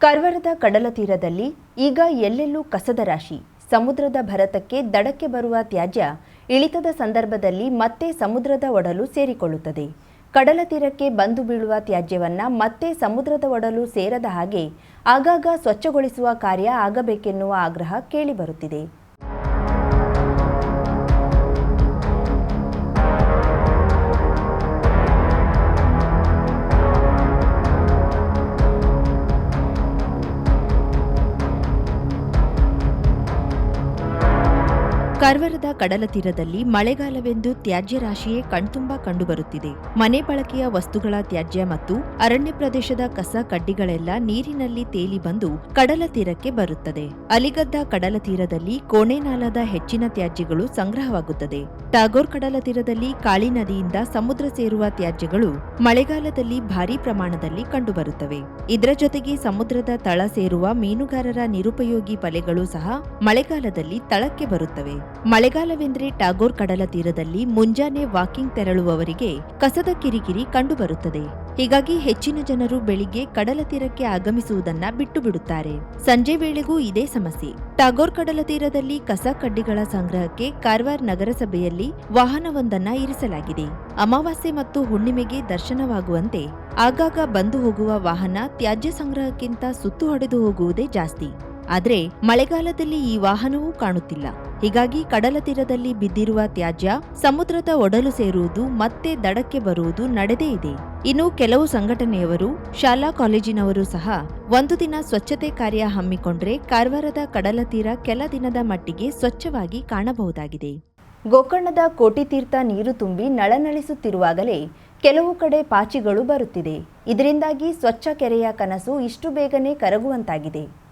ಕಾರವಾರದ ಕಡಲ ತೀರದಲ್ಲಿ ಈಗ ಎಲ್ಲೆಲ್ಲೂ ಕಸದ ರಾಶಿ. ಸಮುದ್ರದ ಭರತಕ್ಕೆ ದಡಕ್ಕೆ ಬರುವ ತ್ಯಾಜ್ಯ ಇಳಿತದ ಸಂದರ್ಭದಲ್ಲಿ ಮತ್ತೆ ಸಮುದ್ರದ ಒಡಲು ಸೇರಿಕೊಳ್ಳುತ್ತದೆ. ಕಡಲ ತೀರಕ್ಕೆ ಬಂದು ಬೀಳುವ ತ್ಯಾಜ್ಯವನ್ನ ಮತ್ತೆ ಸಮುದ್ರದ ಒಡಲು ಸೇರದ ಹಾಗೆ ಆಗಾಗ ಸ್ವಚ್ಛಗೊಳಿಸುವ ಕಾರ್ಯ ಆಗಬೇಕೆನ್ನುವ ಆಗ್ರಹ ಕೇಳಿಬರುತ್ತಿದೆ ಕಾರವಾರದ ಕಡಲ ತೀರದಲ್ಲಿ ಮಳೆಗಾಲವೆಂದು ತ್ಯಾಜ್ಯ ರಾಶಿಯೇ ಕಣ್ತುಂಬ ಕಂಡುಬರುತ್ತಿದೆ. ಮನೆ ಬಳಕೆಯ ವಸ್ತುಗಳ ತ್ಯಾಜ್ಯ ಮತ್ತು ಅರಣ್ಯ ಪ್ರದೇಶದ ಕಸ ಕಡ್ಡಿಗಳೆಲ್ಲ ನೀರಿನಲ್ಲಿ ತೇಲಿ ಬಂದು ಕಡಲ ತೀರಕ್ಕೆ ಬರುತ್ತದೆ. ಅಲಿಗದ್ದ ಕಡಲ ತೀರದಲ್ಲಿ ಕೋಣೆನಾಲದ ಹೆಚ್ಚಿನ ತ್ಯಾಜ್ಯಗಳು ಸಂಗ್ರಹವಾಗುತ್ತದೆ. ಟಾಗೋರ್ ಕಡಲ ತೀರದಲ್ಲಿ ಕಾಳಿ ನದಿಯಿಂದ ಸಮುದ್ರ ಸೇರುವ ತ್ಯಾಜ್ಯಗಳು ಮಳೆಗಾಲದಲ್ಲಿ ಭಾರೀ ಪ್ರಮಾಣದಲ್ಲಿ ಕಂಡುಬರುತ್ತವೆ. ಇದರ ಜೊತೆಗೆ ಸಮುದ್ರದ ತಳ ಸೇರುವ ಮೀನುಗಾರರ ನಿರುಪಯೋಗಿ ಬಲೆಗಳು ಸಹ ಮಳೆಗಾಲದಲ್ಲಿ ತಳಕ್ಕೆ ಬರುತ್ತವೆ. ಮಳೆಗಾಲವೆಂದರೆ ಟಾಗೋರ್ ಕಡಲ ತೀರದಲ್ಲಿ ಮುಂಜಾನೆ ವಾಕಿಂಗ್ ತೆರಳುವವರಿಗೆ ಕಸದ ಕಿರಿಕಿರಿ ಕಂಡುಬರುತ್ತದೆ. ಹೀಗಾಗಿ ಹೆಚ್ಚಿನ ಜನರು ಬೆಳಿಗ್ಗೆ ಕಡಲ ತೀರಕ್ಕೆ ಆಗಮಿಸುವುದನ್ನ ಬಿಟ್ಟು ಬಿಡುತ್ತಾರೆ ಸಂಜೆ ವೇಳೆಗೂ ಇದೇ ಸಮಸ್ಯೆ. ಟಾಗೋರ್ ಕಡಲ ತೀರದಲ್ಲಿ ಕಸ ಕಡ್ಡಿಗಳ ಸಂಗ್ರಹಕ್ಕೆ ಕಾರ್ವಾರ್ ನಗರಸಭೆಯಲ್ಲಿ ವಾಹನವೊಂದನ್ನ ಇರಿಸಲಾಗಿದೆ. ಅಮಾವಾಸ್ಯೆ ಮತ್ತು ಹುಣ್ಣಿಮೆಗೆ ದರ್ಶನವಾಗುವಂತೆ ಆಗಾಗ ಬಂದು ಹೋಗುವ ವಾಹನ ತ್ಯಾಜ್ಯ ಸಂಗ್ರಹಕ್ಕಿಂತ ಸುತ್ತು ಹೊಡೆದು ಹೋಗುವುದೇ ಜಾಸ್ತಿ. ಆದ್ರೆ ಮಳೆಗಾಲದಲ್ಲಿ ಈ ವಾಹನವೂ ಕಾಣುತ್ತಿಲ್ಲ. ಹೀಗಾಗಿ ಕಡಲ ತೀರದಲ್ಲಿ ಬಿದ್ದಿರುವ ತ್ಯಾಜ್ಯ, ಸಮುದ್ರದ ಒಡಲು ಸೇರುವುದು ಮತ್ತೆ ದಡಕ್ಕೆ ಬರುವುದು ನಡೆದೇ ಇದೆ. ಇನ್ನು ಕೆಲವು ಸಂಘಟನೆಯವರು, ಶಾಲಾ ಕಾಲೇಜಿನವರು ಸಹ ಒಂದು ದಿನ ಸ್ವಚ್ಛತೆ ಕಾರ್ಯ ಹಮ್ಮಿಕೊಂಡ್ರೆ ಕಾರವಾರದ ಕಡಲ ತೀರ ಕೆಲ ದಿನದ ಮಟ್ಟಿಗೆ ಸ್ವಚ್ಛವಾಗಿ ಕಾಣಬಹುದಾಗಿದೆ. ಗೋಕರ್ಣದ ಕೋಟಿತೀರ್ಥ ನೀರು ತುಂಬಿ ನಳನಳಿಸುತ್ತಿರುವಾಗಲೇ ಕೆಲವು ಕಡೆ ಪಾಚಿಗಳು ಬರುತ್ತಿದೆ. ಇದರಿಂದಾಗಿ ಸ್ವಚ್ಛ ಕೆರೆಯ ಕನಸು ಇಷ್ಟು ಬೇಗನೆ ಕರಗುವಂತಾಗಿದೆ.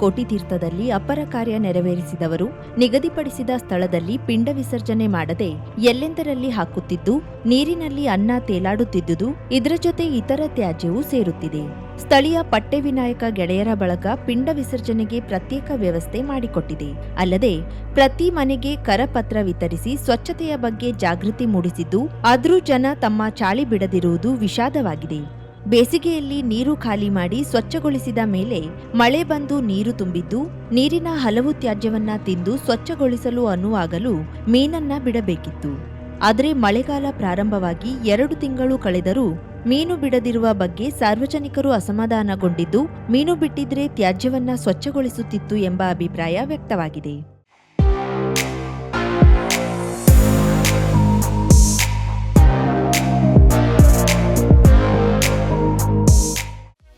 ಕೋಟಿತೀರ್ಥದಲ್ಲಿ ಅಪರ ಕಾರ್ಯ ನೆರವೇರಿಸಿದವರು, ನಿಗದಿಪಡಿಸಿದ ಸ್ಥಳದಲ್ಲಿ ಪಿಂಡ ವಿಸರ್ಜನೆ ಮಾಡದೆ ಎಲ್ಲೆಂದರಲ್ಲಿ ಹಾಕುತ್ತಿದ್ದು, ನೀರಿನಲ್ಲಿ ಅನ್ನ ತೇಲಾಡುತ್ತಿದ್ದುದು, ಇದರ ಜೊತೆ ಇತರ ತ್ಯಾಜ್ಯವೂ ಸೇರುತ್ತಿದೆ. ಸ್ಥಳೀಯ ಪಟ್ಟೆ ವಿನಾಯಕ ಗೆಳೆಯರ ಬಳಗ ಪಿಂಡ ವಿಸರ್ಜನೆಗೆ ಪ್ರತ್ಯೇಕ ವ್ಯವಸ್ಥೆ ಮಾಡಿಕೊಟ್ಟಿದೆ. ಅಲ್ಲದೆ, ಪ್ರತಿ ಮನೆಗೆ ಕರಪತ್ರ ವಿತರಿಸಿ ಸ್ವಚ್ಛತೆಯ ಬಗ್ಗೆ ಜಾಗೃತಿ ಮೂಡಿಸಿದ್ದು, ಆದರೂ ಜನ ತಮ್ಮ ಚಾಳಿ ಬಿಡದಿರುವುದು ವಿಷಾದವಾಗಿದೆ. ಬೇಸಿಗೆಯಲ್ಲಿ ನೀರು ಖಾಲಿ ಮಾಡಿ ಸ್ವಚ್ಛಗೊಳಿಸಿದ ಮೇಲೆ ಮಳೆ ಬಂದು ನೀರು ತುಂಬಿದ್ದು, ನೀರಿನ ಹಲವು ತ್ಯಾಜ್ಯವನ್ನ ತಿಂದು ಸ್ವಚ್ಛಗೊಳಿಸಲು ಅನುವಾಗಲು ಮೀನನ್ನ ಬಿಡಬೇಕಿತ್ತು. ಆದರೆ ಮಳೆಗಾಲ ಪ್ರಾರಂಭವಾಗಿ ಎರಡು ತಿಂಗಳು ಕಳೆದರೂ ಮೀನು ಬಿಡದಿರುವ ಬಗ್ಗೆ ಸಾರ್ವಜನಿಕರು ಅಸಮಾಧಾನಗೊಂಡಿದ್ದು, ಮೀನು ಬಿಟ್ಟಿದ್ರೆ ತ್ಯಾಜ್ಯವನ್ನ ಸ್ವಚ್ಛಗೊಳಿಸುತ್ತಿತ್ತು ಎಂಬ ಅಭಿಪ್ರಾಯ ವ್ಯಕ್ತವಾಗಿದೆ.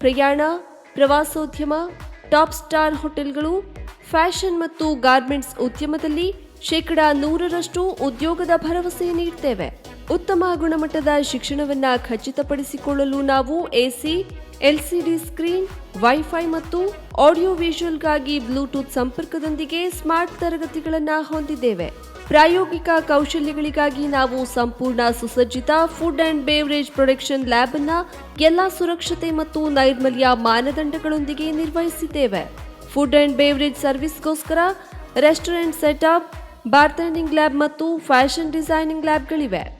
ಪ್ರಯಾಣ ಪ್ರವಾಸೋದ್ಯಮ ಟಾಪ್ ಸ್ಟಾರ್ ಹೋಟೆಲ್ಗಳು ಫ್ಯಾಷನ್ ಮತ್ತು ಗಾರ್ಮೆಂಟ್ಸ್ ಉದ್ಯಮದಲ್ಲಿ ಶೇಕಡಾ ನೂರರಷ್ಟು ಉದ್ಯೋಗದ ಭರವಸೆ ನೀಡ್ತೇವೆ. ಉತ್ತಮ ಗುಣಮಟ್ಟದ ಶಿಕ್ಷಣವನ್ನ ಖಚಿತಪಡಿಸಿಕೊಳ್ಳಲು ನಾವು ಎಸಿ, ಎಲ್ಸಿಡಿ ಸ್ಕ್ರೀನ್, ವೈಫೈ ಮತ್ತು ಆಡಿಯೋ ವಿಷುವಲ್ಗಾಗಿ ಬ್ಲೂಟೂತ್ ಸಂಪರ್ಕದೊಂದಿಗೆ ಸ್ಮಾರ್ಟ್ ತರಗತಿಗಳನ್ನು ಹೊಂದಿದ್ದೇವೆ. ಪ್ರಾಯೋಗಿಕ ಕೌಶಲ್ಯಗಳಿಗಾಗಿ ನಾವು ಸಂಪೂರ್ಣ ಸುಸಜ್ಜಿತ food and beverage production lab ಅನ್ನ ಎಲ್ಲಾ ಸುರಕ್ಷತೆ ಮತ್ತು ನೈರ್ಮಲ್ಯ ಮಾನದಂಡಗಳೊಂದಿಗೆ ನಿರ್ವಹಿಸಿದ್ದೇವೆ. ಫುಡ್ ಅಂಡ್ ಬೇವರೇಜ್ ಸರ್ವಿಸ್ಗೋಸ್ಕರ ರೆಸ್ಟೋರೆಂಟ್ ಸೆಟಪ್, ಬಾರ್ಟೆಂಡಿಂಗ್ ಲ್ಯಾಬ್ ಮತ್ತು ಫ್ಯಾಷನ್ ಡಿಸೈನಿಂಗ್ ಲ್ಯಾಬ್ಗಳಿವೆ.